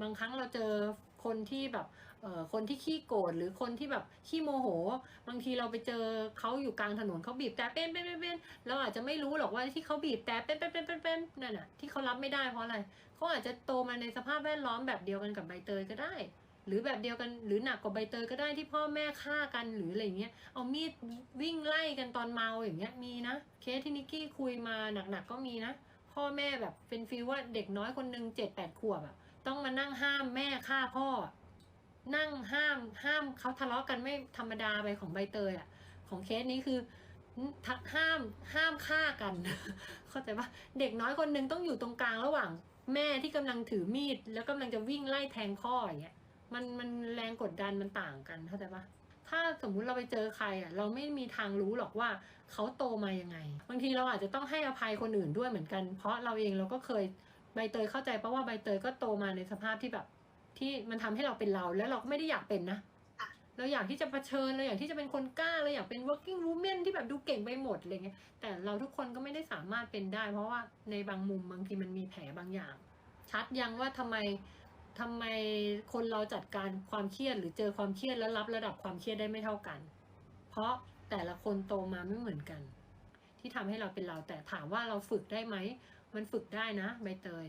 บางครั้งเราเจอคนที่แบบเอ่อคนที่ขี้โกรธหรือคนที่แบบขี้โมโห บางทีเราไปเจอเขาอยู่กลางถนนเขาบีบแต่เป็นเป็นเป็นเป็นเราอาจจะไม่รู้หรอกว่าที่เขาบีบแต่เป็นเป็นเป็นเป็นเป็นนั่นน่ะที่เขารับไม่ได้เพราะอะไรเขาอาจจะโตมาในสภาพแวดล้อมแบบเดียวกันกับใบเตยก็ได้ หรือแบบเดียวกันหรือหนักกว่าใบเตยก็ได้ที่พ่อแม่ฆ่ากันหรืออะไรเงี้ยเอามีดวิ่งไล่กันตอนเมาอย่างเงี้ยมีนะเคสที่นิกกี้คุยมาหนักๆก็มีนะ พ่อแม่แบบเป็นฟีลว่าเด็กน้อยคนหนึ่งเจ็ดแปดขวบอะ ต้องมานั่งห้ามแม่ฆ่าพ่อ นั่งห้ามห้ามเขาทะเลาะกันไม่ธรรมดาไปของใบเตยอะของเคสนี้คือทักห้ามห้ามฆ่ากัน เข้าใจปะเด็กน้อยคนหนึ่งต้องอยู่ตรงกลางระหว่าง แม่ที่กำลังถือมีด แล้วกำลังจะวิ่งไล่แทงพ่ออย่างเงี้ยมันมันแรงกดดันมันต่างกันเข้าใจปะถ้าสมมุติเราไปเจอใครอะ เราไม่มีทางรู้หรอกว่าเขาโตมายังไง บางทีเราอาจจะต้องให้อภัยคนอื่นด้วยเหมือนกัน เพราะเราเองเราก็เคย ใบเตยเข้าใจเพราะว่าใบเตยก็โตมาในสภาพที่แบบ ที่มันทำให้เราเป็นเราแล้วเราก็ไม่ได้อยากเป็นนะค่ะเราอยากที่จะเผชิญเราอยากที่จะเป็นคนกล้าเราอยากเป็น working woman ที่แบบดูเก่งไปหมดอะไรเงี้ยแต่เราทุกคนก็ไม่ได้สามารถเป็นได้ เพราะว่าในบางมุมบางทีมันมีแผลบางอย่าง ชัดยังว่าทำไมทำไมคนเราจัดการความเครียดหรือเจอความเครียดแล้วรับระดับความเครียดได้ไม่เท่ากัน เพราะแต่ละคนโตมาไม่เหมือนกัน ที่ทำให้เราเป็นเราแต่ถามว่าเราฝึกได้ไหม มันฝึกได้นะใบเตย